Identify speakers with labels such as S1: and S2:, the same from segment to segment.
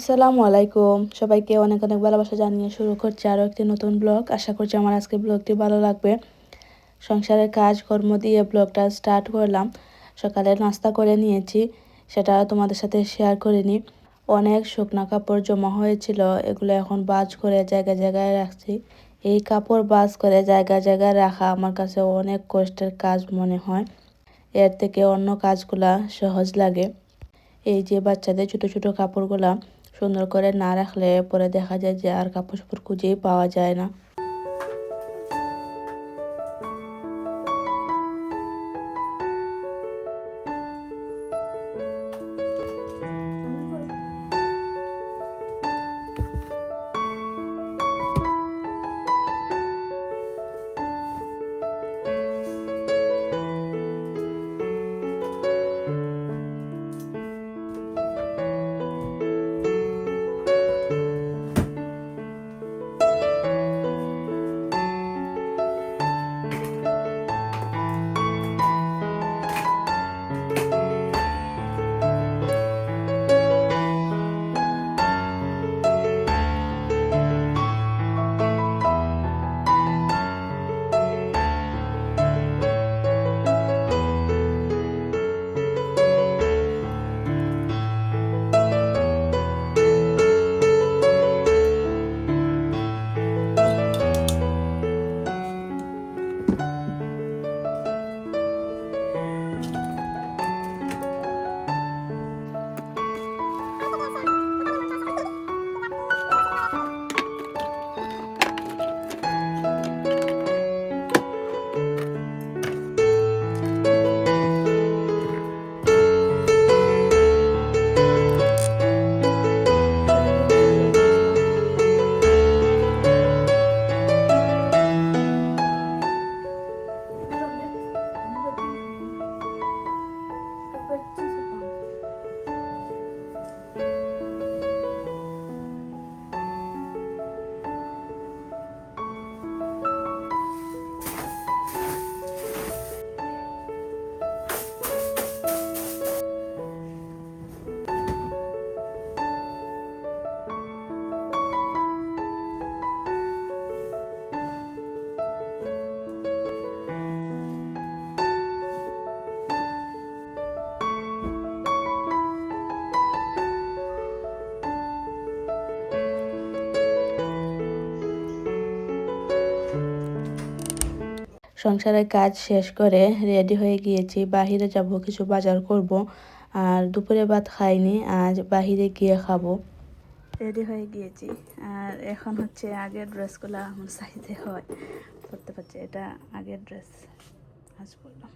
S1: আসসালামু আলাইকুম। সবাইকে অনেক অনেক ভালোবাসা জানিয়ে শুরু করছি আরও একটি নতুন ব্লগ আশা করছি আমার আজকে ব্লগটি ভালো লাগবে। সংসারের কাজ, কর্ম দিয়ে ব্লগটা স্টার্ট করলাম। সকালে নাস্তা করে নিয়েছি, সেটা তোমাদের সাথে শেয়ার করিনি। অনেক শুকনা কাপড় জমা হয়েছিল, এগুলো এখন বাজ করে জায়গায় জায়গায় রাখছি। এই কাপড় বাজ করে জায়গায় জায়গায় রাখা আমার কাছে অনেক কষ্টের কাজ মনে হয়। এর থেকে অন্য কাজগুলা সহজ লাগে। এই যে বাচ্চাদের ছোট ছোট কাপড়গুলা সুন্দর করে না রাখলে পরে দেখা যায় যে আর কাপড় চোপড় খুঁজেই পাওয়া যায় না। সংসারের কাজ শেষ করে রেডি হয়ে গিয়েছি। বাহিরে যাব, কিছু বাজার করব। আর দুপুরে ভাত খাইনি, আজ বাহিরে গিয়ে খাব। রেডি হয়ে গিয়েছি। আর এখন হচ্ছে আগের ড্রেসগুলো আমার সাইজে হয়। করতে পারছি, এটা আগের ড্রেস। আজ বললাম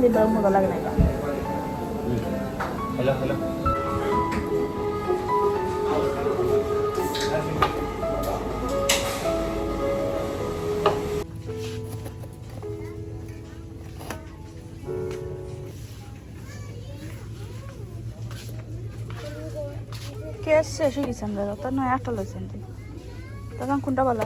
S1: Hindi ba mo talaga na ito?
S2: Hello, hello.
S1: Case শেষ হয়ে গেছে আমরা তো নয় আটটা লইছেন তখন কোনটা বলা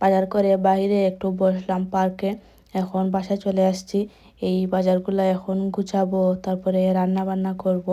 S1: বাজার করে বাইরে একটু বসলাম পার্কে। এখন বাসায় চলে আসছি। এই বাজারগুলো এখন গুছাবো, তারপরে রান্না বান্না করব।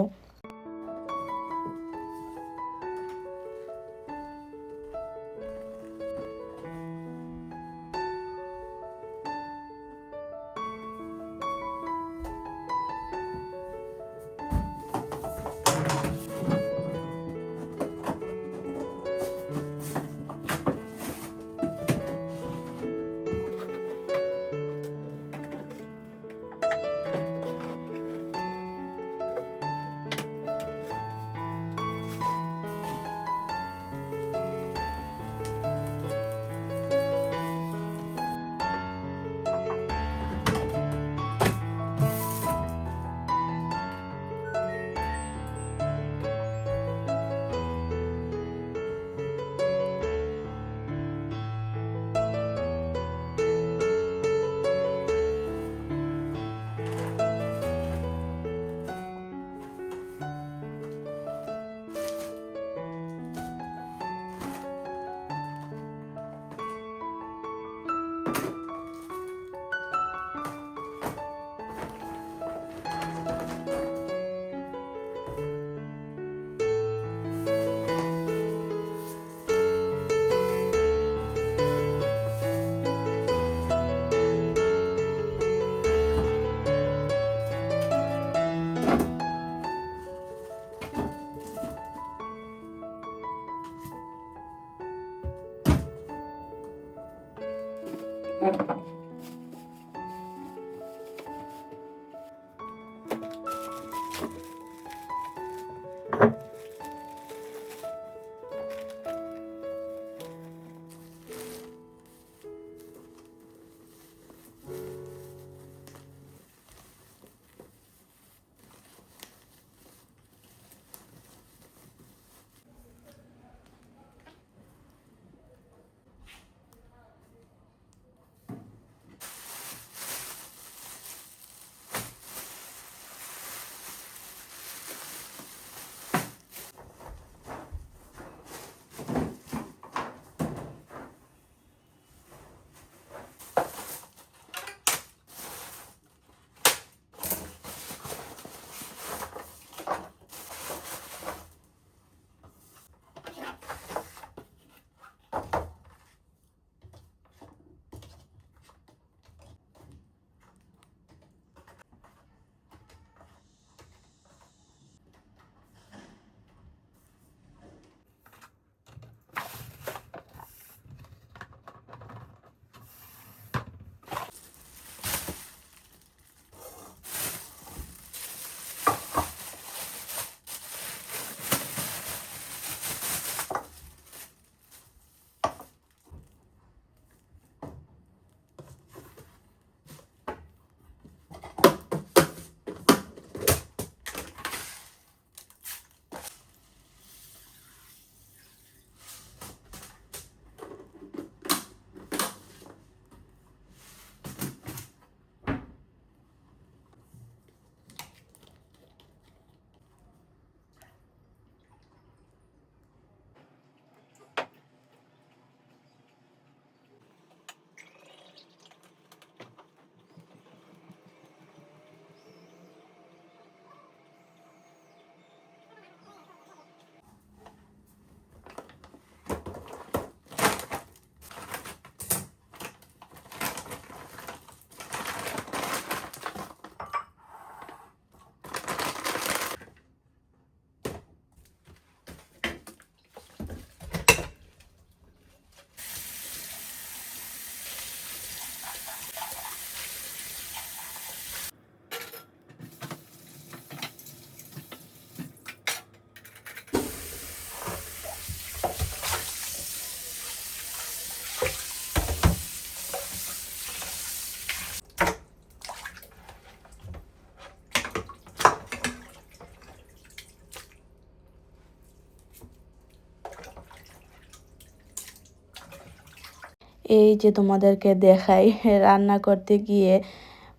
S1: এই যে তোমাদেরকে দেখাই, রান্না করতে গিয়ে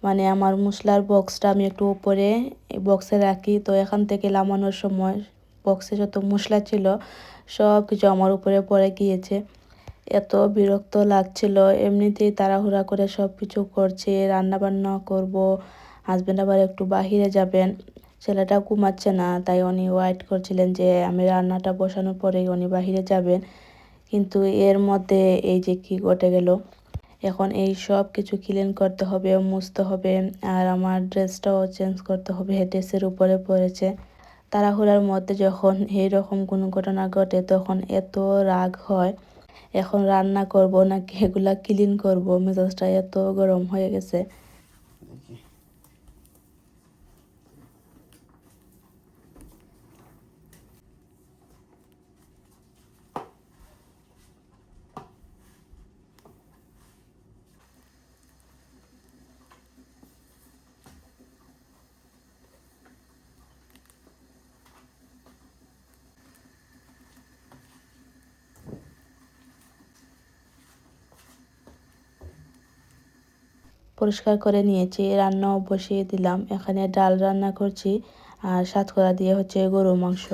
S1: মানে আমার মশলার বক্সটা আমি একটু উপরে বক্সে রাখি। তো এখান থেকে নামানোর সময় বক্সে যত মশলা ছিল সব কিছু আমার উপরে পড়ে গিয়েছে। এত বিরক্ত লাগছিল, এমনিতেই তাড়াহুড়া করে সব কিছু করছে রান্না বান্না করব হাজব্যান্ড আবার একটু বাহিরে যাবেন। ছেলেটা ঘুমাচ্ছে না, তাই উনি ওয়েট করছিলেন যে আমি রান্নাটা বসানোর পরেই উনি বাহিরে যাবেন। কিন্তু এর মধ্যে এই যে কি ঘটে গেল, এখন এই সব কিছু ক্লিন করতে হবে, মুছতে হবে, আর আমার ড্রেসটাও চেঞ্জ করতে হবে ড্রেসের উপরে পড়েছে। তাড়াহুড়ার মধ্যে যখন এইরকম কোনো ঘটনা ঘটে, তখন এত রাগ হয়, এখন রান্না করব নাকি এগুলা ক্লিন করব? মেজাজটা এত গরম হয়ে গেছে। পরিষ্কার করে নিয়েছি, রান্নাও বসিয়ে দিলাম। এখানে ডাল রান্না করছি আর সাতকরা দিয়ে হচ্ছে গরু মাংস।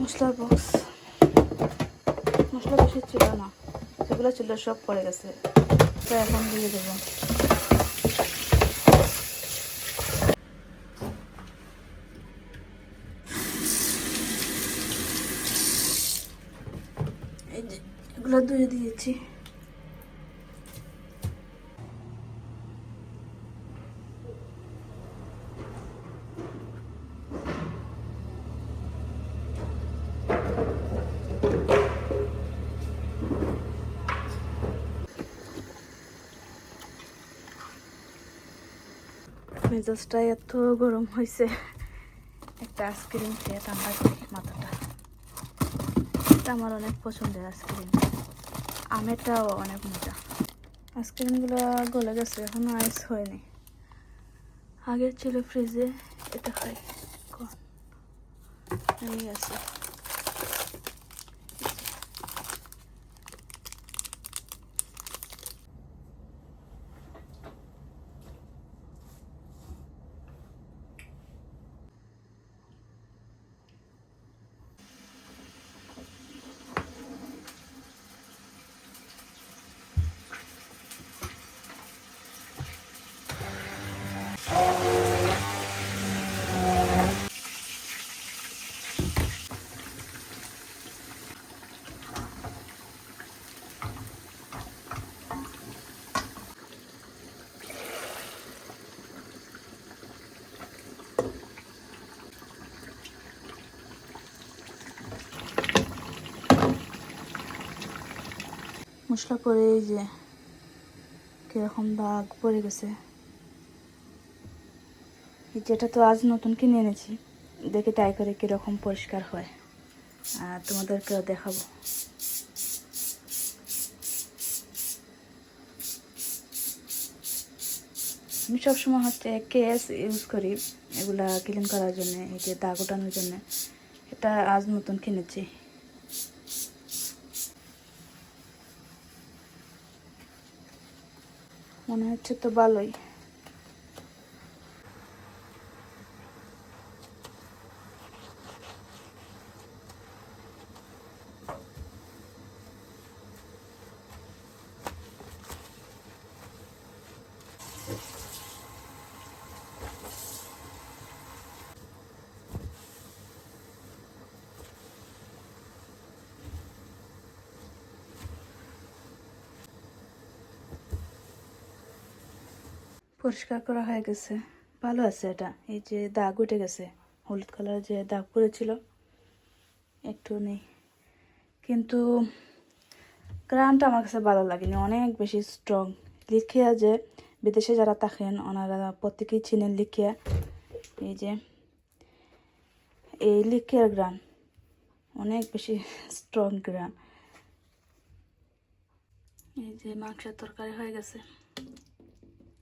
S1: মশলার বক্স মশলা বেশি ছিল না। সেগুলো ছিল, সব পড়ে গেছে। তো এখন দিয়ে দেবো। এগুলো ধুয়ে দিয়েছি। মেজাজটা এত গরম হয়েছে। একটা আইসক্রিম খেয়ে ঠান্ডা করি মাথাটা। এটা আমার অনেক পছন্দের আইসক্রিম। আমেরটাও অনেক মজা। আইসক্রিমগুলো গলে গেছে, এখনও আইস হয়নি। আগের ছিল ফ্রিজে, এটা কন আছে। মশলা পরে এই যে কীরকম দাগ পড়ে গেছে। যেটা তো আজ নতুন কিনে এনেছি, দেখে তাই করে কীরকম পরিষ্কার হয়। আর তোমাদেরকেও দেখাবো। আমি সবসময় হচ্ছে কেস ইউজ করি, এগুলা ক্লিন করার জন্য, এই যে দাগ ওঠানোর জন্য। এটা আজ নতুন কিনেছি। মনে হচ্ছে তো ভালোই। পরিষ্কার করা হয়ে গেছে। ভালো আছে এটা। এই যে দাগ উঠে গেছে। হলুদ কালার যে দাগ পড়েছিল, একটু নেই। কিন্তু গ্রানটা আমার কাছে ভালো লাগেনি। অনেক বেশি স্ট্রং লিখিয়া যে বিদেশে যারা থাকেন, ওনারা প্রত্যেকেই চিনেন লিখিয়া। এই যে, এই লিখিয়ার গ্রান অনেক বেশি স্ট্রং গ্রান এই যে মাংসের তরকারি হয়ে গেছে।